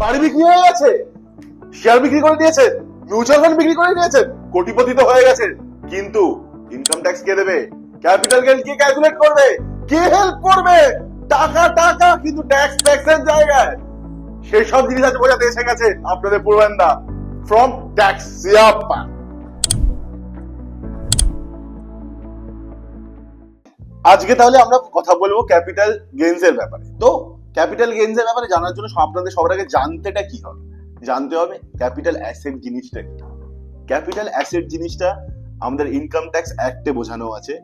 বাড়ি বিক্রি হয়ে গেছে। শেয়ার বিক্রি করে দিয়েছেন মিউচুয়াল ফান্ড বিক্রি করে দিয়েছেন, কোটিপতি তো হয়ে গেছেন কিন্তু ইনকাম ট্যাক্স কে দেবে ক্যাপিটাল গেইন কে ক্যালকুলেট করবে, কে হেল্প করবে? টাকা টাকা, কিন্তু ট্যাক্স ট্যাক্সের জায়গায়। সেই সব জিনিস আজ বোঝাতে এসে গেছে আপনাদের পূর্বান্দা। ফ্রম ট্যাক্স সিয়াপ্পা আজকে তাহলে আমরা কথা বলব ক্যাপিটাল গেইনস এর ব্যাপারে। তো ক্যাপিটাল গেইনস এর ব্যাপারে জানার জন্য আপনাদের সবার আগে জানতেটা কি হবে? জানতে হবে ক্যাপিটাল অ্যাসেট জিনিসটা কি? ক্যাপিটাল অ্যাসেট জিনিসটা আমাদের ইনকাম ট্যাক্স অ্যাক্টে বোঝানো আছে।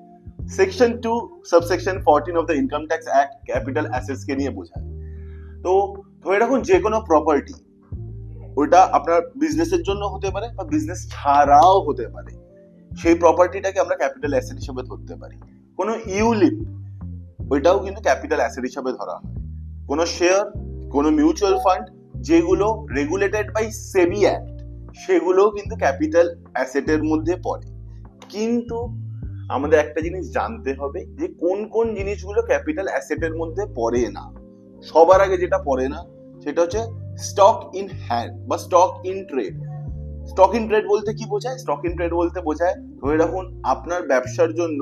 Section two subsection fourteen of the income tax act capital assets কে নিয়ে বোঝায়। তো ধরে রাখুন যে কোনো প্রপার্টি ওটা আপনার বিজনেসের জন্য হতে পারে বা বিজনেস ছাড়াও হতে পারে। সেই প্রপার্টিটাকে আমরা ক্যাপিটাল অ্যাসেট হিসেবে ধরতে পারি। কোনো ইউলিপ ওইটাও কিন্তু ক্যাপিটাল অ্যাসেট হিসাবে ধরা হয়। কোনো শেয়ার, কোনো মিউচুয়াল ফান্ড যেগুলো রেগুলেটেড বাই সেবি অ্যাক্ট সেগুলোও কিন্তু ক্যাপিটাল অ্যাসেটের মধ্যে পড়ে। কিন্তু আমাদের একটা জিনিস জানতে হবে যে কোন কোন জিনিসগুলো ক্যাপিটাল অ্যাসেটের মধ্যে পড়ে না। সবার আগে যেটা পড়ে না, সেটা হচ্ছে স্টক ইন হ্যান্ড বা stock in trade stock in trade বলতে কি বোঝায়? স্টক ইন ট্রেড বলতে বোঝায়, ধরে রাখুন, আপনার ব্যবসার জন্য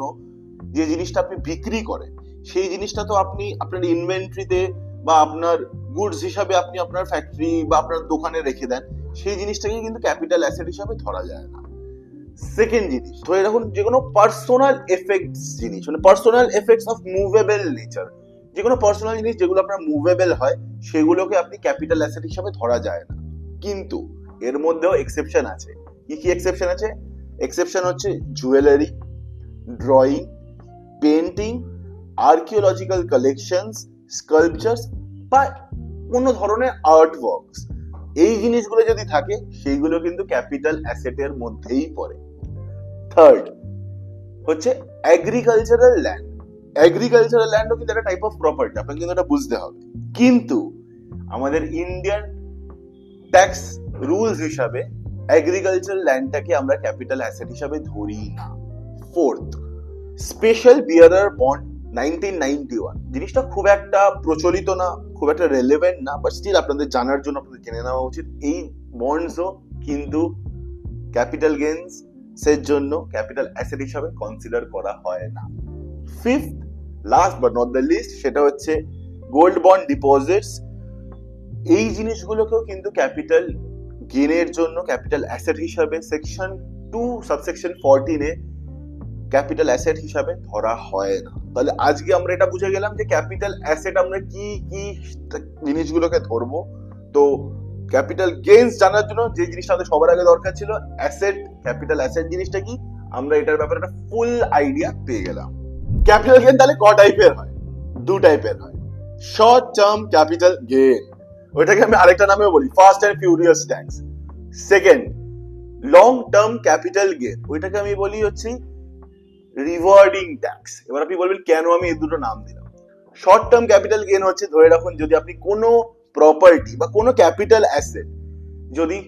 যে জিনিসটা আপনি বিক্রি করেন, সেই জিনিসটা তো আপনি আপনার ইনভেন্টরিতে বা আপনার গুডস হিসাবে আপনি আপনার ফ্যাক্টরি বা আপনার দোকানে রেখে দেন, সেই জিনিসটাকে কিন্তু ক্যাপিটাল অ্যাসেট হিসাবে ধরা যায় না। সেকেন্ড জিনিস, ধরে রাখুন যে কোনো পার্সোনাল এফেক্টস জিনিস মানে personal effects of movable nature যে কোনো পার্সোনাল জিনিস যেগুলো আপনার মুভেবল হয়, সেগুলোকে আপনি ক্যাপিটাল অ্যাসেট হিসাবে ধরা যায় না। কিন্তু এর মধ্যেও এক্সেপশন আছে। কি কি এক্সেপশন আছে? এক্সেপশন হচ্ছে jewellery drawing painting archaeological collections sculptures বা কোনো ধরনের আর্ট ওয়ার্কস এই জিনিসগুলো যদি থাকে, সেইগুলো কিন্তু ক্যাপিটাল অ্যাসেটের মধ্যেই পড়ে। থার্ড হচ্ছে এগ্রিকালচারাল ল্যান্ড এগ্রিকালচারাল ল্যান্ডও কিন্তু একটা টাইপ অফ প্রপার্টি আপনাকে কিন্তু এটা বুঝতে হবে। কিন্তু আমাদের ইন্ডিয়ান ট্যাক্স রুলস হিসাবে এগ্রিকালচারাল ল্যান্ডটাকে আমরা ক্যাপিটাল অ্যাসেট হিসাবে ধরি না। Fourth special bearer bond nineteen ninety one জিনিসটা খুব একটা প্রচলিত না, খুব একটা রেলেভেন্ট না বাট স্টিল আপনাদের জানার জন্য আপনাদের জেনে নেওয়া উচিত। এই বন্ডসও কিন্তু ক্যাপিটাল গেইনস এর জন্য ক্যাপিটাল অ্যাসেট হিসাবে কনসিডার করা হয় না। Fifth last but not the least সেটা হচ্ছে গোল্ড বন্ড ডিপোজিটস এই জিনিসগুলোকেও কিন্তু ক্যাপিটাল গেনের জন্য ক্যাপিটাল অ্যাসেট হিসাবে সেকশন টু সাবসেকশন ফোরটিনে ক্যাপিটাল অ্যাসেট হিসাবে ধরা হয় না। তাহলে আজকে আমরা এটা বুঝে গেলাম যে ক্যাপিটাল অ্যাসেট আমরা কি কি জিনিসগুলোকে ধরবো। তো ক্যাপিটাল গেইনস জানার জন্য যে জিনিসটা আমাদের সবার আগে দরকার ছিল, অ্যাসেট, ক্যাপিটাল অ্যাসেট জিনিসটা কি? আমরা এটার ব্যাপারে একটা ফুল আইডিয়া পেয়ে গেলাম। ক্যাপিটাল গেইন তাহলে ক টাইপের হয়? দু টাইপের হয়। Short term capital gain. ওইটাকে আমি আরেকটা নামে বলি fast and furious tax. Second, long term capital gain. ওইটাকে আমি বলি হচ্ছে রিওয়ার্ডিং ট্যাক্স এবার আপনি বলবেন, কেন আমি এই দুটো নাম দিলাম? শর্ট টার্ম ক্যাপিটাল গেন হচ্ছে, ধরে রাখুন, যদি আপনি কোনো প্রপার্টি বা কোনো ক্যাপিটাল অ্যাসেট যদি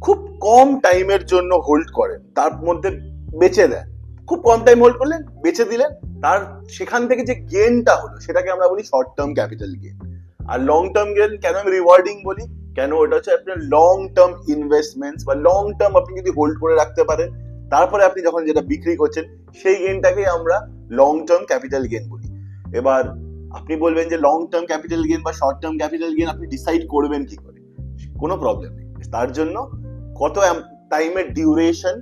খুব কম টাইমের জন্য হোল্ড করেন, তার মধ্যে বেচে দেন, খুব কম টাইম হোল্ড করলেন, বেচে দিলেন, তার সেখান থেকে যে গেনটা হলো, সেটাকে আমরা বলি শর্ট টার্ম ক্যাপিটাল গেন আর লং টার্ম গেন কেন আমি রিওয়ার্ডিং বলি? কেন? ওটা হচ্ছে আপনার লং টার্ম ইনভেস্টমেন্টস বা লং টার্ম আপনি যদি হোল্ড করে রাখতে পারেন তারপরে আপনি যখন যেটা বিক্রি করছেন, সেই গেনটাকে আমরা লং টার্ম ক্যাপিটাল গেন বলি। এবার আপনি বলবেন যে লং টার্ম ক্যাপিটাল গেন বা শর্ট টার্ম ক্যাপিটাল গেন আপনি ডিসাইড করবেন কি করে? কোনো প্রবলেম নেই। তার জন্য কত টাইমের ডিউরেশন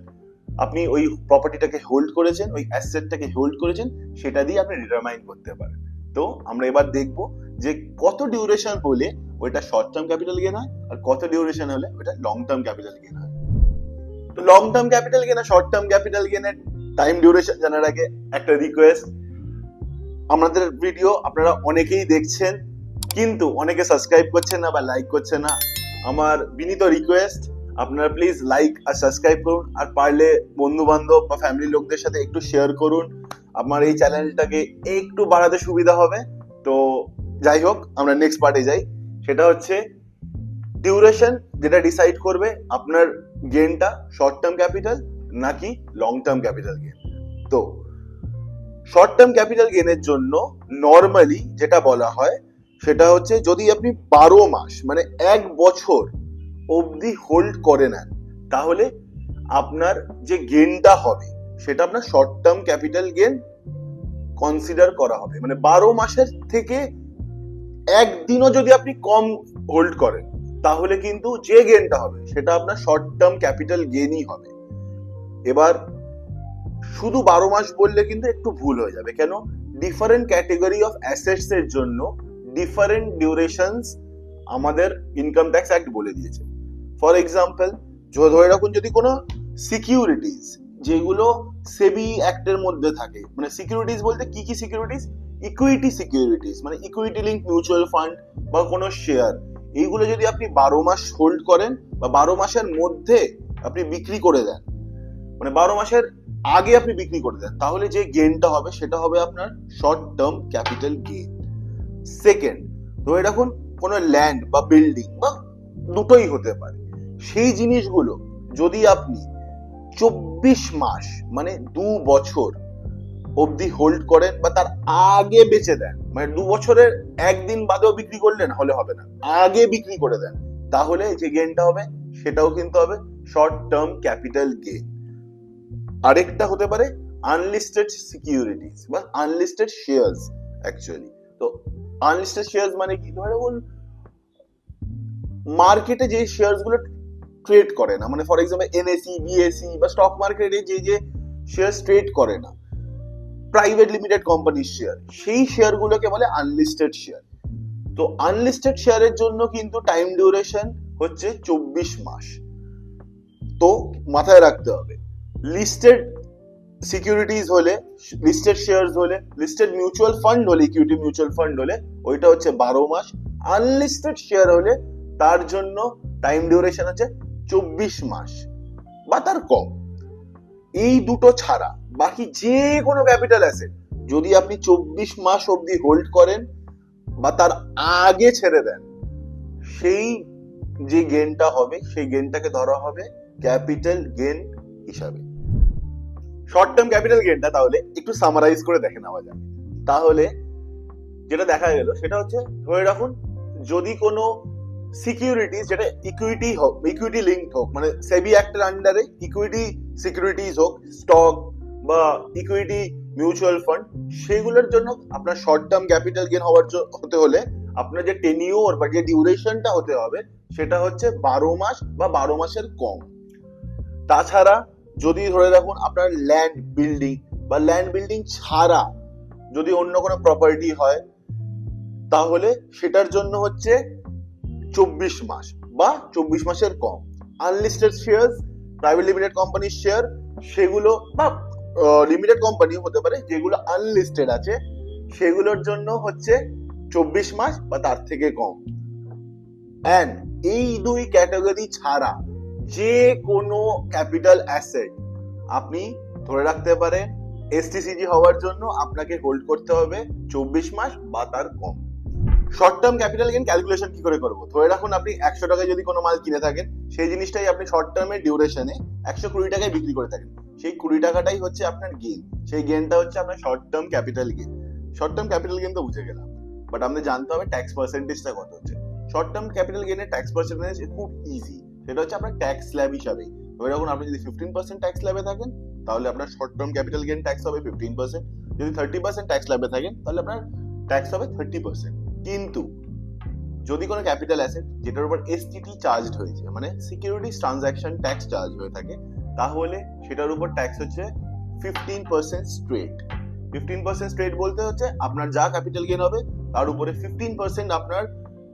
আপনি ওই প্রপার্টিটাকে হোল্ড করেছেন, ওই অ্যাসেটটাকে হোল্ড করেছেন, সেটা দিয়ে আপনি ডিটারমাইন করতে পারেন। তো আমরা এবার দেখব যে কত ডিউরেশন হলে ওইটা শর্ট টার্ম ক্যাপিটাল গেন হয় আর কত ডিউরেশন হলে ওইটা লং টার্ম ক্যাপিটাল গেন হয়। তো long term capital gain short term capital গেনের time duration জানার আগে একটা রিকোয়েস্ট আমাদের ভিডিও আপনারা অনেকেই দেখছেন, কিন্তু অনেকে সাবস্ক্রাইব করছেন না বা লাইক করছেন না। আমার বিনীত রিকোয়েস্ট আপনারা প্লিজ লাইক আর সাবস্ক্রাইব করুন। আর পারলে বন্ধু বান্ধব বা ফ্যামিলির লোকদের সাথে একটু শেয়ার করুন। আমার এই চ্যানেলটাকে একটু বাড়াতে সুবিধা হবে। তো যাই হোক, আমরা নেক্সট পার্টে যাই। সেটা হচ্ছে ডিউরেশন যেটা ডিসাইড করবে আপনার গেনটা শর্ট টার্ম ক্যাপিটাল নাকি লং টার্ম ক্যাপিটাল গেন তো শর্ট টার্ম ক্যাপিটাল গেনের জন্য নর্মালি যেটা বলা হয়, সেটা হচ্ছে যদি আপনি বারো মাস মানে এক বছর অবধি হোল্ড করে নেন, তাহলে আপনার যে গেনটা হবে, সেটা আপনার short term capital gain consider করা হবে। মানে বারো মাসের থেকে একদিনও যদি আপনি কম হোল্ড করেন তাহলে কিন্তু যে গেনটা হবে, সেটা আপনার শর্ট টার্ম ক্যাপিটাল গেনই হবে। এবার শুধু বারো মাস বললে কিন্তু একটু ভুল হয়ে যাবে। কেন? ডিফারেন্ট ক্যাটেগরি অফ অ্যাসেটস এর জন্য ডিফারেন্ট ডিউরেশনস আমাদের ইনকাম ট্যাক্স অ্যাক্ট বলে দিয়েছে। ফর এক্সাম্পল ধরে রাখুন যদি কোনো সিকিউরিটিজ যেগুলো সেবি অ্যাক্টের মধ্যে থাকে মানে সিকিউরিটিস বলতে কি কি সিকিউরিটিজ ইকুইটি সিকিউরিটিজ মানে ইকুইটি লিঙ্ক মিউচুয়াল ফান্ড বা কোনো শেয়ার এইগুলো যদি আপনি বারো মাস হোল্ড করেন বা বারো মাসের মধ্যে আপনি বিক্রি করে দেন মানে বারো মাসের আগে আপনি বিক্রি করে দেন, তাহলে যে গেনটা হবে সেটা হবে আপনার short term capital gain second ধরে রাখুন কোনো ল্যান্ড বা বিল্ডিং বা দুটোই হতে পারে। সেই জিনিসগুলো যদি আপনি চব্বিশ মাস মানে দু বছর অবধি হোল্ড করেন বা তার আগে বেচে দেন মানে দু বছরের একদিন বাদেও বিক্রি করলেন হলে হবে না। আগে বিক্রি করে দেন। তাহলে যে গেনটা হবে, সেটাও কিন্তু হবে। শর্ট টার্ম ক্যাপিটাল গেন আরেকটা হতে পারে আনলিস্টেড সিকিউরিটিজ বা আনলিস্টেড শেয়ার্স অ্যাকচুয়ালি তো আনলিস্টেড শেয়ার্স মানে কি? ধরে রাখুন মার্কেটে যে শেয়ারসগুলো ট্রেড করে না মানে ফর এক্সাম্পল এনএসি বিএসসি বা স্টক মার্কেটে যে যে শেয়ার ট্রেড করে না প্রাইভেট লিমিটেড কোম্পানির শেয়ার সেই শেয়ারগুলোকে বলে আনলিস্টেড শেয়ার তো আনলিস্টেড শেয়ারের জন্য কিন্তু টাইম ডিউরেশন হচ্ছে চব্বিশ মাস। তো মাথায় রাখতে হবে। লিস্টেড সিকিউরিটিজ হলে লিস্টেড শেয়ারস হলে লিস্টেড মিউচুয়াল ফান্ড হলে ইকুইটি মিউচুয়াল ফান্ড হলে, ওইটা হচ্ছে বারো মাস। আনলিস্টেড শেয়ার হলে তার জন্য টাইম ডিউরেশন হচ্ছে চব্বিশ মাস। বা তার কম। এই দুটো ছাড়া, বাকি যে কোনো ক্যাপিটাল অ্যাসেট যদি আপনি চব্বিশ মাস অবধি হোল্ড করেন বা তার আগে ছেড়ে দেন, সেই যে গেনটা হবে, সেই গেনটাকে ধরা হবে ক্যাপিটাল গেন হিসাবে। শর্ট টার্ম ক্যাপিটাল গেনটা তাহলে একটু সামারাইজ করে দেখে নেওয়া যাক। তাহলে যেটা দেখা গেল, সেটা হচ্ছে, ধরে রাখুন, যদি কোনো সিকিউরিটিজ যেটা ইকুইটি হোক ইকুইটি লিঙ্ক হোক মানে সেবি অ্যাক্টের আন্ডারে ইকুইটি সিকিউরিটিজ হোক স্টক বা ইকুইটি মিউচুয়াল ফান্ড সেগুলোর জন্য আপনার শর্ট টার্ম ক্যাপিটাল গেন হওয়ার হতে হলে আপনার যে টেনিওর বা যে ডিউরেশনটা হতে হবে, সেটা হচ্ছে বারো মাস বা বারো মাসের কম। তাছাড়া যদি ধরে রাখুন আপনার ল্যান্ড বিল্ডিং বা ল্যান্ড বিল্ডিং ছাড়া যদি অন্য কোনো প্রপার্টি হয়, তাহলে সেটার জন্য হচ্ছে চব্বিশ মাস বা চব্বিশ মাসের কম। আনলিস্টেড শেয়ার প্রাইভেট লিমিটেড কোম্পানির শেয়ার সেগুলো বা লিমিটেড কোম্পানি হতে পারে যেগুলো আনলিস্টেড আছে, সেগুলোর জন্য হচ্ছে চব্বিশ মাস বা তার থেকে কম। অ্যান্ড এই দুই ক্যাটাগরি ছাড়া যে কোনো ক্যাপিটাল অ্যাসেট আপনি ধরে রাখতে পারেন এসটিসিজি হওয়ার জন্য আপনাকে হোল্ড করতে হবে চব্বিশ মাস বা তার কম। Short term capital gain calculation কি করে করব? ধরে রাখুন আপনি একশো টাকায় যদি কোনো মাল কিনে থাকেন, সেই জিনিসটাই আপনি শর্ট টার্মের ডিউরেশনে একশো কুড়ি টাকায় বিক্রি করে থাকেন। সেই কুড়ি টাকাটাই হচ্ছে আপনার গেন সেই গেনটা হচ্ছে আপনার short term capital gain short term capital gain তো বুঝে গেলাম। বাট আমাদের জানতে হবে ট্যাক্স পার্সেন্টেজটা কত হচ্ছে। শর্ট টার্ম ক্যাপিটাল গেনের ট্যাক্স পার্সেন্টেজ খুব ইজি সেটা হচ্ছে আপনার ট্যাক্স স্ল্যাব হিসাবে ধরে রাখুন আপনি যদি ফিফটিন পার্সেন্ট ট্যাক্স স্ল্যাবে থাকেন, তাহলে আপনার short term capital gain tax হবে ফিফটিন পার্সেন্ট যদি থার্টি পার্সেন্ট ট্যাক্স স্ল্যাবে থাকেন, তাহলে আপনার ট্যাক্স হবে থার্টি পার্সেন্ট কিন্তু যদি কোনো ক্যাপিটাল অ্যাসেট যেটার উপর এসটিটি চার্জড হয়েছে মানে সিকিউরিটিজ ট্রানজাকশন ট্যাক্স চার্জ হয়ে থাকে, তাহলে সেটার উপর ট্যাক্স হচ্ছে fifteen percent straight fifteen percent straight বলতে হচ্ছে আপনার যা ক্যাপিটাল গেন হবে, তার উপরে ফিফটিন পার্সেন্ট আপনার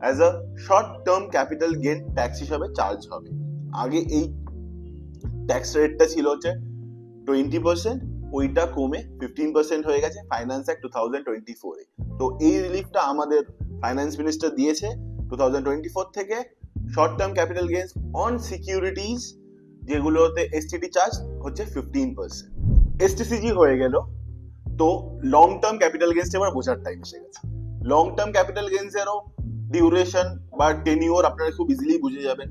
as a short term capital gain tax হিসাবে চার্জ হবে। আগে এই ট্যাক্স রেটটা ছিল হচ্ছে টোয়েন্টি পার্সেন্ট ওইটা কমে ফিফটিন পার্সেন্ট হয়ে গেছে finance act two thousand twenty ফোরে তো এই রিলিফটা আমাদের ফাইন্যান্স মিনিস্টার দিয়েছে টু থাউজেন্ড টোয়েন্টি ফোর থেকে short term capital gains on securities যেগুলোতে এসটিটি চার্জ হচ্ছে ফিফটিন পার্সেন্ট এসটিসিজি হয়ে গেল। তো লং টার্ম ক্যাপিটাল গেন্স এবার বোঝার টাইম এসে গেছে। লং টার্ম ক্যাপিটাল গেন্সেরও ডিউরেশন বা টেনিওর আপনারা খুব ইজিলি বুঝে যাবেন।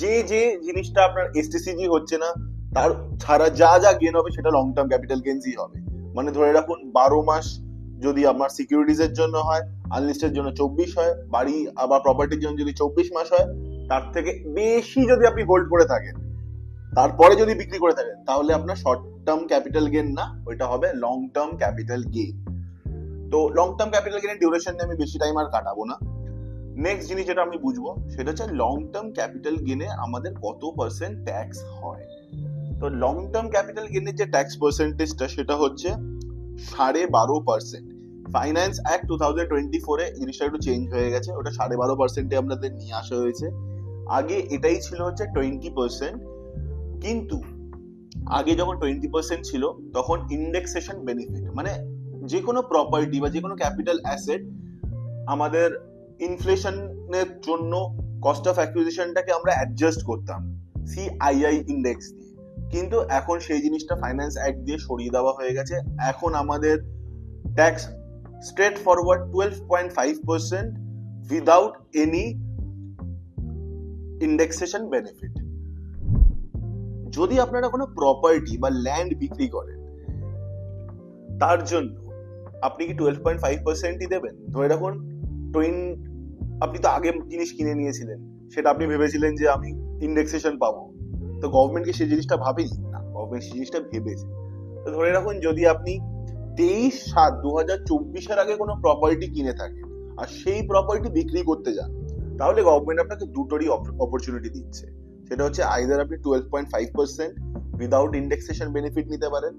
যে যে জিনিসটা আপনার এসটিসিজি হচ্ছে না তার ছাড়া যা যা গেন হবে সেটা লং টার্ম ক্যাপিটাল গেন্সই হবে। মানে ধরে রাখুন, বারো মাস যদি আমার সিকিউরিটিজ এর জন্য হয় আনলিস্টের জন্য চব্বিশ হয়, বাড়ি আবার প্রপার্টির জন্য যদি চব্বিশ মাস হয়, তার থেকে বেশি যদি আপনি হোল্ড করে থাকেন, তারপরে যদি বিক্রি করে থাকেন, তাহলে আপনার শর্ট টার্ম ক্যাপিটাল গেন না, ওইটা হবে লং টার্ম ক্যাপিটাল গেন তো লং টার্ম ক্যাপিটাল গেনের ডিউরেশন নিয়ে আমি বেশি টাইম আর কাটাবো না। নেক্সট জিনিস যেটা আমি বুঝব, সেটা হচ্ছে লং টার্ম ক্যাপিটাল গেনে আমাদের কত পার্সেন্ট ট্যাক্স হয়। তো লং টার্ম ক্যাপিটাল গেনের যে ট্যাক্স পার্সেন্টেজটা সেটা হচ্ছে সাড়ে বারো percent finance act two thousand twenty ফোরে জিনিসটা একটু চেঞ্জ হয়ে গেছে, ওটা সাড়ে বারো পার্সেন্টে আমাদের নিয়ে আসা হয়েছে। আগে এটাই ছিল হচ্ছে টোয়েন্টি পার্সেন্ট কিন্তু আগে যখন টোয়েন্টি পার্সেন্ট ছিল, তখন ইন্ডেক্সেশন বেনিফিট মানে যে কোনো প্রপার্টি বা যে কোনো ক্যাপিটাল অ্যাসেট আমাদের ইনফ্লেশনের জন্য কস্ট অফ অ্যাকুইজিশনটাকে আমরা অ্যাডজাস্ট করতাম। সিআইআই ইন্ডেক্স দিয়ে। কিন্তু এখন সেই জিনিসটা ফাইন্যান্স অ্যাক্ট দিয়ে সরিয়ে দেওয়া হয়ে গেছে। এখন আমাদের tax straightforward twelve point five percent without any indexation benefit যদি আপনারা কোনো প্রপার্টি বা ল্যান্ড বিক্রি করেন, তার জন্য আপনি কি টুয়েলভ পয়েন্ট ফাইভ পার্সেন্টই দেবেন? ধরে রাখুন টোয়েন আপনি তো আগে জিনিস কিনে নিয়েছিলেন। সেটা আপনি ভেবেছিলেন যে আমি ইন্ডেক্সেশন পাবো। তো গভর্নমেন্ট কি সেই জিনিসটা ভাবেনি। না গভর্নমেন্ট সেই জিনিসটা ভেবেছে। তো ধরে রাখুন, যদি আপনি তেইশ সাত দু হাজার চব্বিশের আগে কোনো প্রপার্টি কিনে থাকেন, আর সেই প্রপার্টি বিক্রি করতে যান, তাহলে গভর্নমেন্ট আপনাকে দুটোরই অপরচুনিটি দিচ্ছে। সেটা হচ্ছে আইদার আপনি twelve point five percent without indexation benefit নিতে পারেন,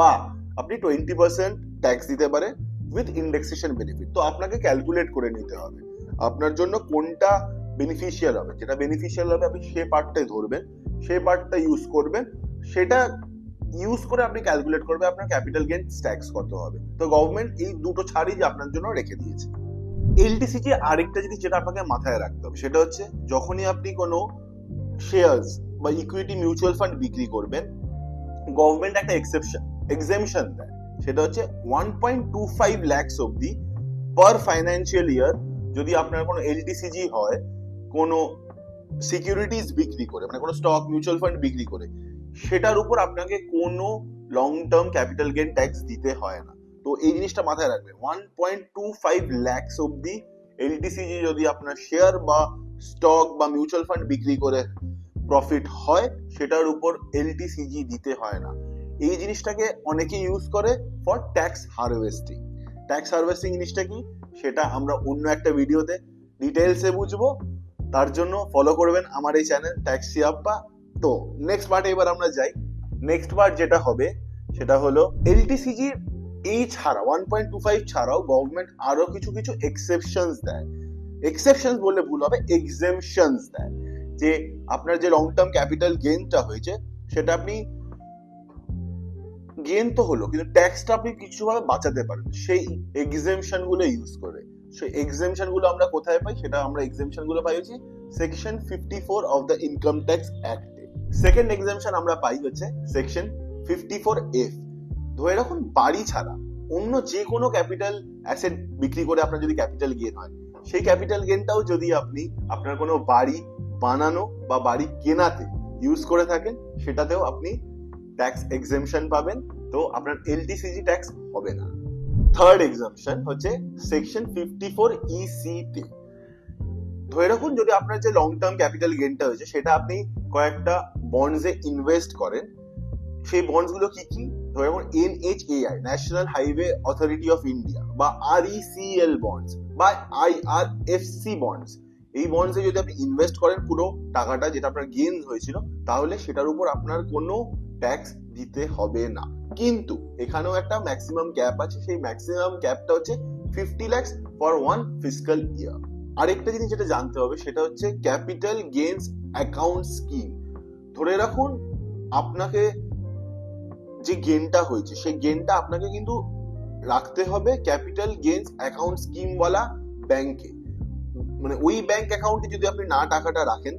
বা আপনি টোয়েন্টি পার্সেন্ট ট্যাক্স দিতে পারেন উইথ ইন্ডেক্সেশন বেনিফিট তো আপনাকে ক্যালকুলেট করে নিতে হবে। আপনার জন্য কোনটা বেনিফিশিয়াল হবে। যেটা বেনিফিশিয়াল হবে, আপনি সে পার্টটাই ধরবেন সে পার্টটা ইউজ করবেন। সেটা ইউজ করে আপনি ক্যালকুলেট করবে আপনার ক্যাপিটাল গেন ট্যাক্স কত হবে। তো গভর্নমেন্ট এই দুটো ছাড়ই আপনার জন্য রেখে দিয়েছে। এলটিসি যে আরেকটা জিনিস যেটা আপনাকে মাথায় রাখতে হবে, সেটা হচ্ছে যখনই আপনি কোনো শেয়ার্স বা ইকুইটি মিউচুয়াল ফান্ড বিক্রি করবেন গভর্নমেন্ট একটা এক্সেপশন এক্সেমশন দেয়। সেটা হচ্ছে one point two five lakhs অব্দি পার ফাইন্যান্সিয়াল ইয়ার যদি আপনার কোনো এলটিসিজি হয় কোনো সিকিউরিটিজ বিক্রি করে মানে কোনো স্টক মিউচুয়াল ফান্ড বিক্রি করে, সেটার উপর আপনাকে কোনো long term capital gain tax দিতে হয় না। তো এই জিনিসটা মাথায় রাখবে one point two five lakhs অব্দি এলটিসিজি যদি আপনার শেয়ার বা স্টক বা মিউচুয়াল ফান্ড বিক্রি করে প্রফিট হয়, সেটার উপর এলটিসিজি দিতে হয় না। এই জিনিসটাকে অনেকে ইউজ করে for tax harvesting tax harvesting জিনিসটা কি? সেটা আমরা অন্য একটা ভিডিওতে ডিটেলসে বুঝব। তার জন্য ফলো করবেন আমার এই চ্যানেল ট্যাক্স সিয়াপ্পা তো নেক্সট পার্টে এবার আমরা যাই। নেক্সট পার্ট যেটা হবে, সেটা হলো এলটিসিজির এই ছাড়া ওয়ান পয়েন্ট টু ফাইভ ছাড়াও গভর্নমেন্ট আরও কিছু কিছু এক্সেপশনস দেয়। এক্সেপশনস বললে ভুল হবে এক্সেমশনস দেয়। যে আপনার যে লং টার্ম ক্যাপিটাল গেইনটা হয়েছে, সেটা আপনি গেন তো হলো, কিন্তু ট্যাক্সটা আপনি কিছুভাবে বাঁচাতে পারেন। সেই এক্সেমশনগুলো ইউজ করে। সেই এক্সেমশনগুলো আমরা কোথায় পাই সেটা আমরা এক্সেমশনগুলো পাই হচ্ছে section fifty four of the income tax অ্যাক্টে second exemption আমরা পাই হচ্ছে সেকশন ফিফটি ফোর এফ ধরে রাখুন, বাড়ি ছাড়া অন্য যে কোনো ক্যাপিটাল অ্যাসেট বিক্রি করে আপনার যদি ক্যাপিটাল গেন হয়, সেই ক্যাপিটাল গেনটাও যদি আপনি আপনার কোনো বাড়ি বানানো বা বাড়ি কেনাতে ইউজ করে থাকেন, সেটাতেও আপনি ট্যাক্স এক্সেমশন পাবেন, তো আপনার এলটিসিজি ট্যাক্স হবে না। থার্ড এক্সামশন হচ্ছে সেকশন ফিফটি ফোর ইসিতে ধরে রাখুন যদি আপনার যে লং টার্ম ক্যাপিটাল গেনটা হয়েছে, সেটা আপনি কয়েকটা বন্ডসে ইনভেস্ট করেন, সেই বন্ডসগুলো কি কি? ধরে রাখুন NHAI national highway authority of India বা আরইসিএল বন্ডস বা আইআরএফসি বন্ডস এই বন্ডসে যদি আপনি ইনভেস্ট করেন পুরো টাকাটা, যেটা আপনার গেন হয়েছিল, তাহলে সেটার উপর আপনার কোনো ট্যাক্স দিতে হবে না। কিন্তু এখানেও একটা ম্যাক্সিমাম ক্যাপ আছে, সেই ম্যাক্সিমাম ক্যাপটা হচ্ছে fifty lakhs for one physical year আরেকটা জিনিস যেটা জানতে হবে, সেটা হচ্ছে ক্যাপিটাল গেইনস অ্যাকাউন্ট স্কিম ধরে রাখুন আপনাকে যে গেনটা হয়েছে, সেই গেনটা আপনাকে কিন্তু রাখতে হবে ক্যাপিটাল গেইনস অ্যাকাউন্ট স্কিমওয়ালা ব্যাংকে মানে ওই ব্যাংক অ্যাকাউন্টে যদি আপনি না টাকাটা রাখেন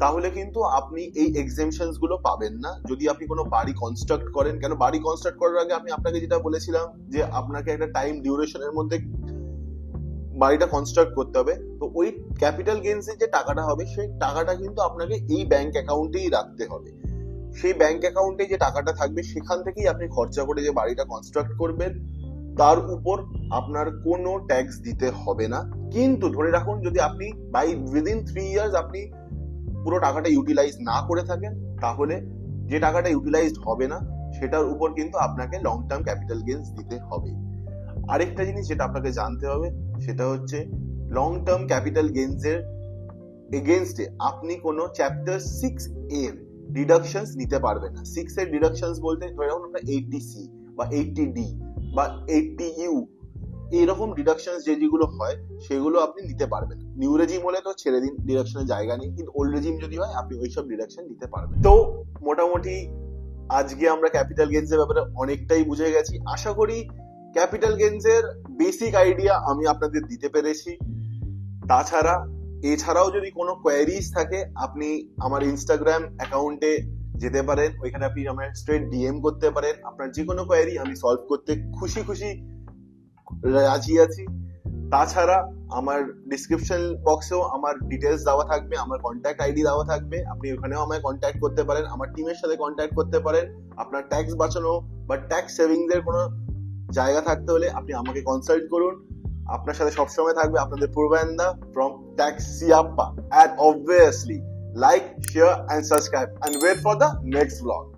তাহলে কিন্তু আপনি এই এক্সেমশনসগুলো পাবেন না। যদি আপনি কোনো বাড়ি কনস্ট্রাক্ট করেন, কেন বাড়ি কনস্ট্রাক্ট করার আগে আমি আপনাকে যেটা বলেছিলাম যে আপনাকে একটা টাইম ডিউরেশনের মধ্যে বাড়িটা কনস্ট্রাক্ট করতে হবে। তো ওই ক্যাপিটাল গেইনস যে টাকাটা হবে, সেই টাকাটা কিন্তু আপনাকে এই ব্যাংক অ্যাকাউন্টেই রাখতে হবে। সেই ব্যাংক অ্যাকাউন্টে যে টাকাটা থাকবে, সেখান থেকেই আপনি খরচা করে যে বাড়িটা কনস্ট্রাক্ট করবেন, তার উপর আপনার কোনো ট্যাক্স দিতে হবে না। কিন্তু ধরে রাখুন, যদি আপনি বাই উইদিন থ্রি ইয়ার্স আপনি পুরো টাকাটা ইউটিলাইজ না করে থাকেন, তাহলে যে টাকাটা ইউটিলাইজড হবে না, সেটার উপর কিন্তু আপনাকে লং টার্ম ক্যাপিটাল গেইনস দিতে হবে। আরেকটা জিনিস যেটা আপনাকে জানতে হবে, সেটা হচ্ছে লং টার্ম ক্যাপিটাল গেইনস এর এগেনস্টে আপনি কোনো চ্যাপ্টার সিক্স এর ডিডাকশনস নিতে পারবেন না। সিক্স এর ডিডাকশনস বলতে ধরে রাখুন আমরা এইটটি সি বা এইটটি ডি বা এইটটি ইউ এইরকম ডিডাকশনস যে যেগুলো হয়, সেগুলো আপনি নিতে পারবেন। নিউ রেজিম হলে তো ছেড়ে দিন ডিডাকশনের জায়গা নেই, কিন্তু ওল্ড রেজিম যদি হয়, আপনি ওইসব ডিডাকশন নিতে পারবেন। তো মোটামুটি আজকে আমরা ক্যাপিটাল গেইনস এর ব্যাপারে অনেকটাই বুঝে গেছি। আশা করি ক্যাপিটাল গেইনস এর বেসিক আইডিয়া আমি আপনাদের দিতে পেরেছি। তাছাড়া, এছাড়াও যদি কোনো কোয়ারিজ থাকে, আপনি আমার ইনস্টাগ্রাম অ্যাকাউন্টে যেতে পারেন। ওইখানে আপনি আমার স্ট্রেট ডিএম করতে পারেন। আপনার যে কোনো কোয়ারি আমি সলভ করতে খুশি খুশি রাজি আছি। তাছাড়া আমার ডিসক্রিপশন বক্সেও আমার ডিটেলস দেওয়া থাকবে, আমার কন্ট্যাক্ট আইডি দেওয়া থাকবে। আপনি ওখানেও আমায় কন্ট্যাক্ট করতে পারেন, আমার টিমের সাথে কন্ট্যাক্ট করতে পারেন। আপনার ট্যাক্স বাঁচানো বা ট্যাক্স সেভিংস এর কোনো জায়গা থাকতে হলে আপনি আমাকে কনসাল্ট করুন। আপনার সাথে সবসময় থাকবে আপনাদের পূর্বায়ন্দা from tax Siyappa and obviously like share and subscribe and wait for the next blog